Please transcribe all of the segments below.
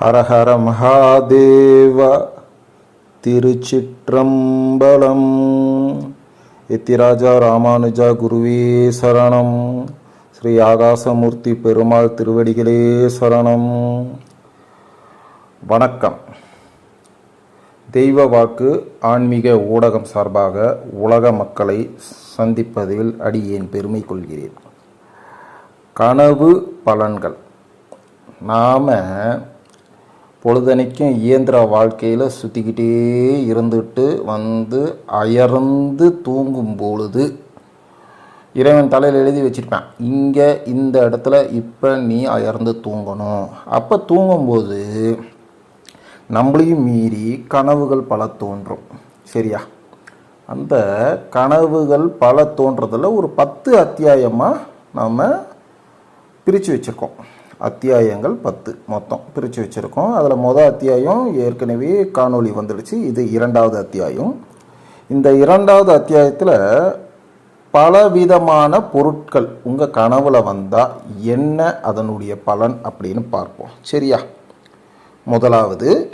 ஹரஹர மகாதேவ திருச்சிற்றம்பலம். எத்திராஜா ராமானுஜா குருவே சரணம். ஸ்ரீ ஆகாசமூர்த்தி பெருமாள் திருவடிகளே சரணம். வணக்கம். தெய்வ வாக்கு ஆன்மீக ஊடகம் சார்பாக உலக மக்களை சந்திப்பதில் அடியேன் பெருமை கொள்கிறேன். கனவு பலன்கள். நாம் பொழுதனைக்கும் இயந்திர வாழ்க்கையில் சுற்றிக்கிட்டே இருந்துட்டு வந்து அயர்ந்து தூங்கும் பொழுது இறைவன் தலையில் எழுதி வச்சுருப்பேன். இங்கே இந்த இடத்துல இப்போ நீ அயர்ந்து தூங்கணும். அப்போ தூங்கும்போது நம்மளையும் மீறி கனவுகள் பல தோன்றும். சரியா? அந்த கனவுகள் பல தோன்றதில் ஒரு பத்து அத்தியாயமாக நாம் பிரித்து வச்சுருக்கோம். அத்தியாயங்கள் பத்து மொத்தம் பிரித்து வச்சுருக்கோம். அதில் மொதல் அத்தியாயம் ஏற்கனவே காணொளி வந்துடுச்சு. இது இரண்டாவது அத்தியாயம். இந்த இரண்டாவது அத்தியாயத்தில் பலவிதமான பொருட்கள் உங்கள் கனவில் வந்தால் என்ன அதனுடைய பலன் அப்படின்னு பார்ப்போம். சரியா? முதலாவது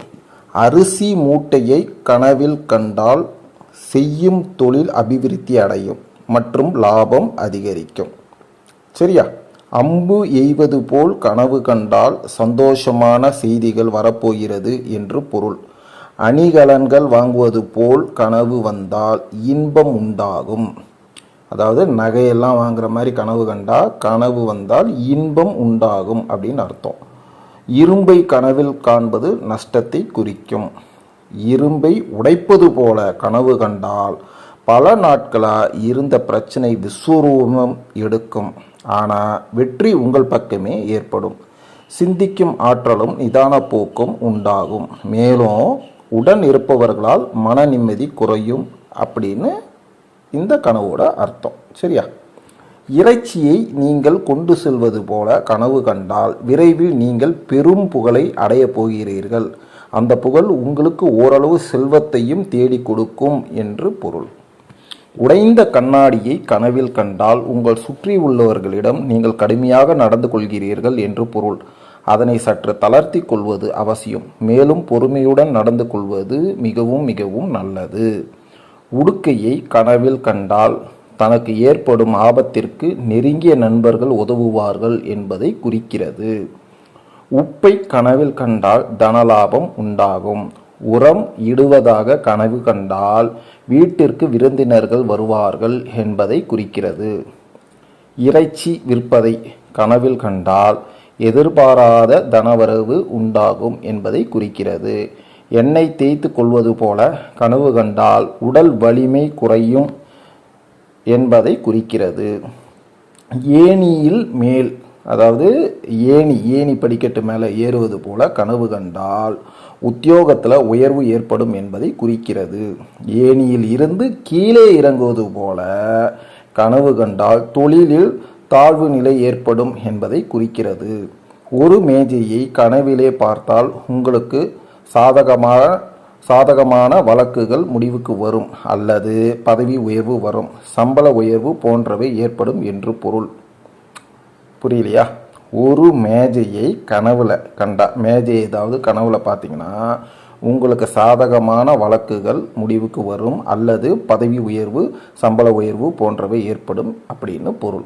அரிசி மூட்டையை கனவில் கண்டால் செய்யும் தொழில் அபிவிருத்தி அடையும் மற்றும் லாபம் அதிகரிக்கும். சரியா? அம்பு எய்வது போல் கனவு கண்டால் சந்தோஷமான செய்திகள் வரப்போகிறது என்று பொருள். அணிகலன்கள் வாங்குவது போல் கனவு வந்தால் இன்பம் உண்டாகும். அதாவது நகையெல்லாம் வாங்குற மாதிரி கனவு கண்டால் கனவு வந்தால் இன்பம் உண்டாகும் அப்படின்னு அர்த்தம். இரும்பை கனவில் காண்பது நஷ்டத்தை குறிக்கும். இரும்பை உடைப்பது போல கனவு கண்டால் பல நாட்களாக இருந்த பிரச்சனை விஸ்வரூபம் எடுக்கும். ஆனால் வெற்றி உங்கள் பக்கமே ஏற்படும். சிந்திக்கும் ஆற்றலும் நிதான போக்கும் உண்டாகும். மேலும் உடன் இருப்பவர்களால் மன நிம்மதி குறையும் அப்படின்னு இந்த கனவோட அர்த்தம். சரியா? இறைச்சியை நீங்கள் கொண்டு செல்வது போல கனவு கண்டால் விரைவில் நீங்கள் பெரும் புகழை அடையப் போகிறீர்கள். அந்த புகழ் உங்களுக்கு ஓரளவு செல்வத்தையும் தேடி கொடுக்கும் என்று பொருள். உடைந்த கண்ணாடியை கனவில் கண்டால் உங்கள் சுற்றி உள்ளவர்களிடம் நீங்கள் கடுமையாக நடந்து கொள்கிறீர்கள் என்று பொருள். அதனை சற்று தளர்த்தி கொள்வது அவசியம். மேலும் பொறுமையுடன் நடந்து கொள்வது மிகவும் மிகவும் நல்லது. உடுக்கையை கனவில் கண்டால் தனக்கு ஏற்படும் ஆபத்திற்கு நெருங்கிய நண்பர்கள் உதவுவார்கள் என்பதை குறிக்கிறது. உப்பை கனவில் கண்டால் தனலாபம் உண்டாகும். உரம் இடுவதாக கனவு கண்டால் வீட்டிற்கு விருந்தினர்கள் வருவார்கள் என்பதை குறிக்கிறது. இறைச்சி விற்பதை கனவில் கண்டால் எதிர்பாராத தனவரவு உண்டாகும் என்பதை குறிக்கிறது. எண்ணெய் தேய்த்து கொள்வது போல கனவு கண்டால் உடல் வலிமை குறையும் என்பதை குறிக்கிறது. ஏணியில் மேல் அதாவது ஏணி ஏணி படிக்கட்டு மேலே ஏறுவது போல கனவு கண்டால் உத்தியோகத்தில் உயர்வு ஏற்படும் என்பதை குறிக்கிறது. ஏணியில் இருந்து கீழே இறங்குவது போல கனவு கண்டால் தொழிலில் தாழ்வு நிலை ஏற்படும் என்பதை குறிக்கிறது. ஒரு மேஜையை கனவிலே பார்த்தால் உங்களுக்கு சாதகமான சாதகமான வழக்குகள் முடிவுக்கு வரும் அல்லது பதவி உயர்வு வரும் சம்பள உயர்வு போன்றவை ஏற்படும் என்று பொருள். புரியலையா? ஒரு மேஜையை கனவுல கண்டா மேஜை ஏதாவது கனவுல பார்த்தீங்கன்னா உங்களுக்கு சாதகமான வழக்குகள் முடிவுக்கு வரும் அல்லது பதவி உயர்வு சம்பள உயர்வு போன்றவை ஏற்படும் அப்படின்னு பொருள்.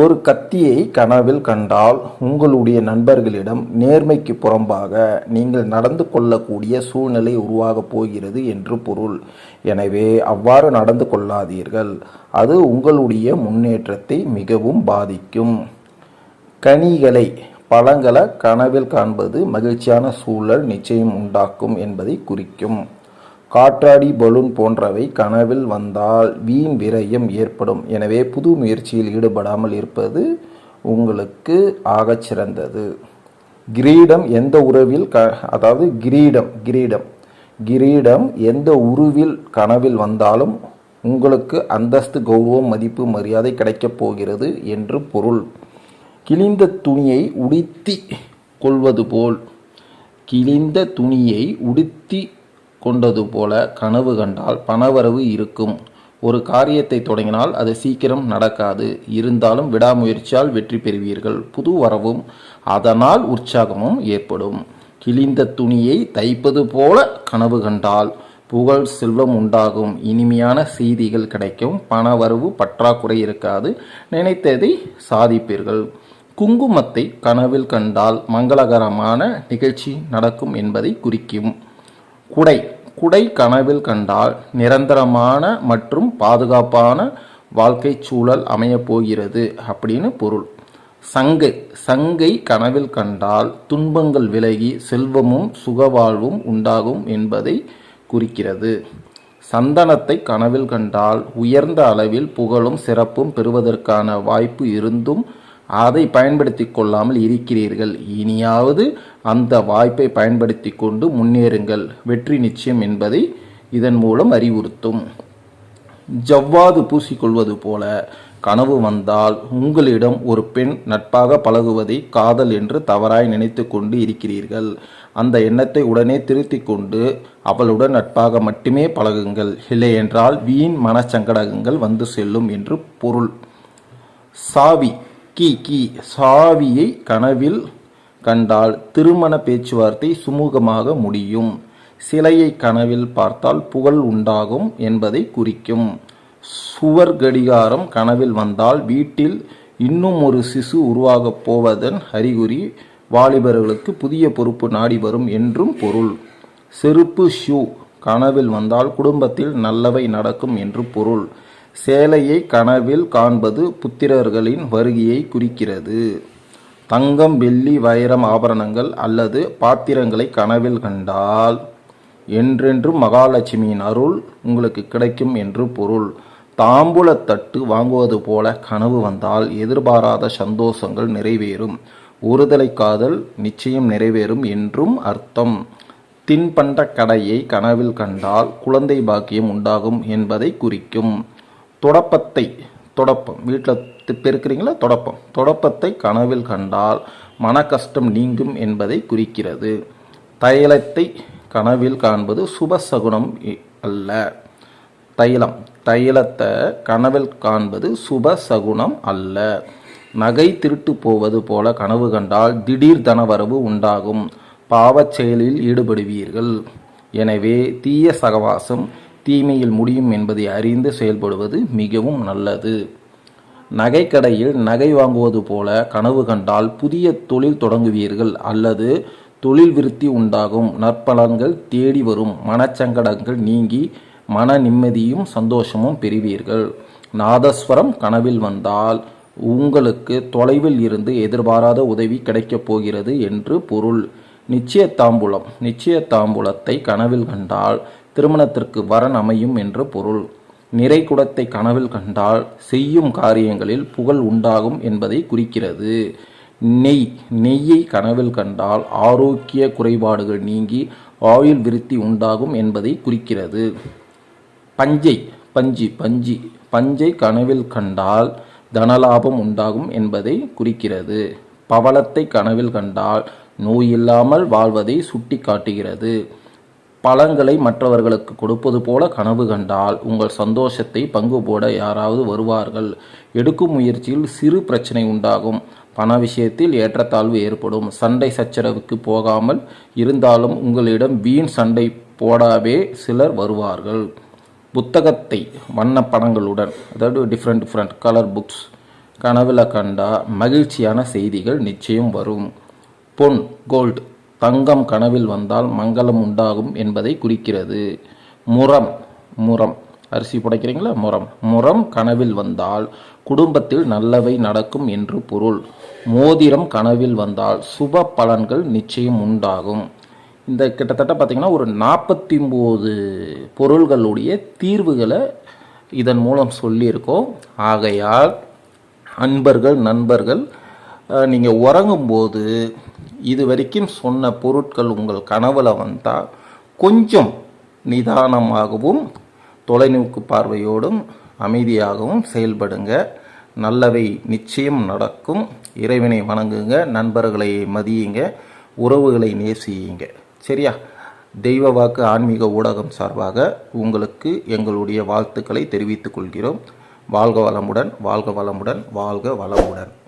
ஒரு கத்தியை கனவில் கண்டால் உங்களுடைய நண்பர்களிடம் நேர்மைக்கு புறம்பாக நீங்கள் நடந்து கொள்ளக்கூடிய சூழ்நிலை உருவாகப் போகிறது என்று பொருள். எனவே அவ்வாறு நடந்து கொள்ளாதீர்கள். அது உங்களுடைய முன்னேற்றத்தை மிகவும் பாதிக்கும். கனிகளை பழங்களை கனவில் காண்பது மகிழ்ச்சியான சூழல் நிச்சயம் உண்டாக்கும் என்பதை குறிக்கும். காற்றாடி பலூன் போன்றவை கனவில் வந்தால் வீண் விரயம் ஏற்படும். எனவே புது முயற்சியில் ஈடுபடாமல் இருப்பது உங்களுக்கு ஆகச் சிறந்தது. கிரீடம் எந்த உறவில் க அதாவது கிரீடம் கிரீடம். கிரீடம் எந்த உருவில் கனவில் வந்தாலும் உங்களுக்கு அந்தஸ்து கௌரவம் மதிப்பு மரியாதை கிடைக்கப் போகிறது என்று பொருள். கிழிந்த துணியை உடுத்தி கொள்வது போல். கிழிந்த துணியை உடுத்தி கொண்டது போல கனவு கண்டால் பணவரவு இருக்கும். ஒரு காரியத்தை தொடங்கினால் அது சீக்கிரம் நடக்காது. இருந்தாலும் விடாமுயற்சியால் வெற்றி பெறுவீர்கள். புது வரவும் அதனால் உற்சாகமும் ஏற்படும். கிழிந்த துணியை தைப்பது போல கனவு கண்டால் புகழ் செல்வம் உண்டாகும். இனிமையான செய்திகள் கிடைக்கும். பணவரவு பற்றாக்குறை இருக்காது. நினைத்ததை சாதிப்பீர்கள். குங்குமத்தை கனவில் கண்டால் மங்களகரமான நிகழ்ச்சி நடக்கும் என்பதை குறிக்கும். குடை. குடை கனவில் கண்டால் நிரந்தரமான மற்றும் பாதுகாப்பான வாழ்க்கை சூழல் அமையப் போகிறது அப்படின்னு பொருள். சங்கை. சங்கை கனவில் கண்டால் துன்பங்கள் விலகி செல்வமும் சுகவாழ்வும் உண்டாகும் என்பதை குறிக்கிறது. சந்தனத்தை கனவில் கண்டால் உயர்ந்த அளவில் புகழும் சிறப்பும் பெறுவதற்கான வாய்ப்பு இருந்தும் அதை பயன்படுத்தி கொள்ளாமல் இருக்கிறீர்கள். இனியாவது அந்த வாய்ப்பை பயன்படுத்தி கொண்டு முன்னேறுங்கள். வெற்றி நிச்சயம் என்பதை இதன் மூலம் அறிவுறுத்தும். ஜவ்வாது பூசிக்கொள்வது போல கனவு வந்தால் உங்களிடம் ஒரு பெண் நட்பாக பழகுவதை காதல் என்று தவறாய் நினைத்து கொண்டு இருக்கிறீர்கள். அந்த எண்ணத்தை உடனே திருத்தி கொண்டு அவளுடன் நட்பாக மட்டுமே பழகுங்கள். இல்லையென்றால் வீண் மனச்சங்கடகங்கள் வந்து செல்லும் என்று பொருள். சாவி. கீ கீ சாவியை கனவில் கண்டால் திருமண பேச்சுவார்த்தை சுமூகமாக முடியும். சிலையை கனவில் பார்த்தால் புகழ் உண்டாகும் என்பதை குறிக்கும். சுவர் கடிகாரம் கனவில் வந்தால் வீட்டில் இன்னும் ஒரு சிசு உருவாகப் போவதன் அறிகுறி வாலிபர்களுக்கு புதிய பொறுப்பு நாடி வரும் என்றும் பொருள். செருப்பு ஷூ கனவில் வந்தால் குடும்பத்தில் நல்லவை நடக்கும் என்று பொருள். சேலையை கனவில் காண்பது புத்திரர்களின் வருகையை குறிக்கிறது. தங்கம் வெள்ளி வைரம் ஆபரணங்கள் அல்லது பாத்திரங்களை கனவில் கண்டால் என்றென்றும் மகாலட்சுமியின் அருள் உங்களுக்கு கிடைக்கும் என்று பொருள். தாம்பூலத்தட்டு வாங்குவது போல கனவு வந்தால் எதிர்பாராத சந்தோஷங்கள் நிறைவேறும். ஒருதலை காதல் நிச்சயம் நிறைவேறும் என்றும் அர்த்தம். தின்பண்ட கடையை கனவில் கண்டால் குழந்தை பாக்கியம் உண்டாகும் என்பதை குறிக்கும். தொடப்பத்தை தொடப்பம். வீட்டில் பெருக்கிறீங்களா? தொடப்பம். தொடப்பத்தை கனவில் கண்டால் மன கஷ்டம் நீங்கும் என்பதை குறிக்கிறது. தைலத்தை கனவில் காண்பது சுபசகுணம் இ- அல்ல. தைலம். தைலத்தை கனவில் காண்பது சுபசகுணம் அல்ல. நகை திருட்டு போவது போல கனவு கண்டால் திடீர் தனவரவு உண்டாகும். பாவச் செயலில் ஈடுபடுவீர்கள். எனவே தீய சகவாசம் தீமையில் முடியும் என்பதை அறிந்து செயல்படுவது மிகவும் நல்லது. நகைக்கடையில் நகை வாங்குவது போல கனவு கண்டால் புதிய தொழில் தொடங்குவீர்கள் அல்லது தொழில் விருத்தி உண்டாகும். நற்பலன்கள் தேடி வரும். மனச்சங்கடங்கள் நீங்கி மன நிம்மதியும் சந்தோஷமும் பெறுவீர்கள். நாதஸ்வரம் கனவில் வந்தால் உங்களுக்கு தொலைவில் இருந்து எதிர்பாராத உதவி கிடைக்கப் போகிறது என்று பொருள். நிச்சயத்தாம்பூலம் நிச்சயத்தாம்பூலத்தை கனவில் கண்டால் திருமணத்திற்கு வரன் அமையும் என்று பொருள். நிறைகுடத்தை கனவில் கண்டால் செய்யும் காரியங்களில் புகழ் உண்டாகும் என்பதை குறிக்கிறது. நெய் நெய்யை கனவில் கண்டால் ஆரோக்கிய குறைபாடுகள் நீங்கி ஆயுள் விருத்தி உண்டாகும் என்பதை குறிக்கிறது. பஞ்சை பஞ்சி பஞ்சி பஞ்சை கனவில் கண்டால் தனலாபம் உண்டாகும் என்பதை குறிக்கிறது. பவளத்தை கனவில் கண்டால் நோய் இல்லாமல் வாழ்வதை சுட்டி காட்டுகிறது பழங்களை மற்றவர்களுக்கு கொடுப்பது போல கனவு கண்டால் உங்கள் சந்தோஷத்தை பங்கு போட யாராவது வருவார்கள். எடுக்கும் முயற்சியில் சிறு பிரச்சனை உண்டாகும். பண விஷயத்தில் ஏற்றத்தாழ்வு ஏற்படும். சண்டை சச்சரவுக்கு போகாமல் இருந்தாலும் உங்களிடம் வீண் சண்டை போடாவே சிலர் வருவார்கள். புத்தகத்தை வண்ண படங்களுடன் அதாவது டிஃப்ரெண்ட் டிஃப்ரெண்ட் கலர் புக்ஸ் கனவில் கண்டா மகிழ்ச்சியான செய்திகள் நிச்சயம் வரும். பொன் கோல்டு தங்கம் கனவில் வந்தால் மங்களம் உண்டாகும் என்பதை குறிக்கிறது. முரம் முரம். அரிசி புடைக்கிறீங்களா? முரம். முரம் கனவில் வந்தால் குடும்பத்தில் நல்லவை நடக்கும் என்று பொருள். மோதிரம் கனவில் வந்தால் சுப பலன்கள் நிச்சயம் உண்டாகும். இந்த கிட்டத்தட்ட பார்த்திங்கன்னா ஒரு நாற்பத்தி ஒம்பது பொருள்களுடைய தீர்வுகளை இதன் மூலம் சொல்லியிருக்கோம். ஆகையால் அன்பர்கள் நண்பர்கள் நீங்கள் உறங்கும்போது இது வரைக்கும் சொன்ன பொருட்கள் உங்கள் கனவுல வந்தால் கொஞ்சம் நிதானமாகவும் தொலைநோக்கு பார்வையோடும் அமைதியாகவும் செயல்படுங்க. நல்லவை நிச்சயம் நடக்கும். இறைவனை வணங்குங்க நண்பர்களை மதியுங்க உறவுகளை நேசியுங்க. சரியா? தெய்வ வாக்கு ஆன்மீக ஊடகம் சார்பாக உங்களுக்கு எங்களுடைய வாழ்த்துக்களை தெரிவித்துக் கொள்கிறோம். வாழ்க வளமுடன் வாழ்க வளமுடன் வாழ்க வளமுடன்.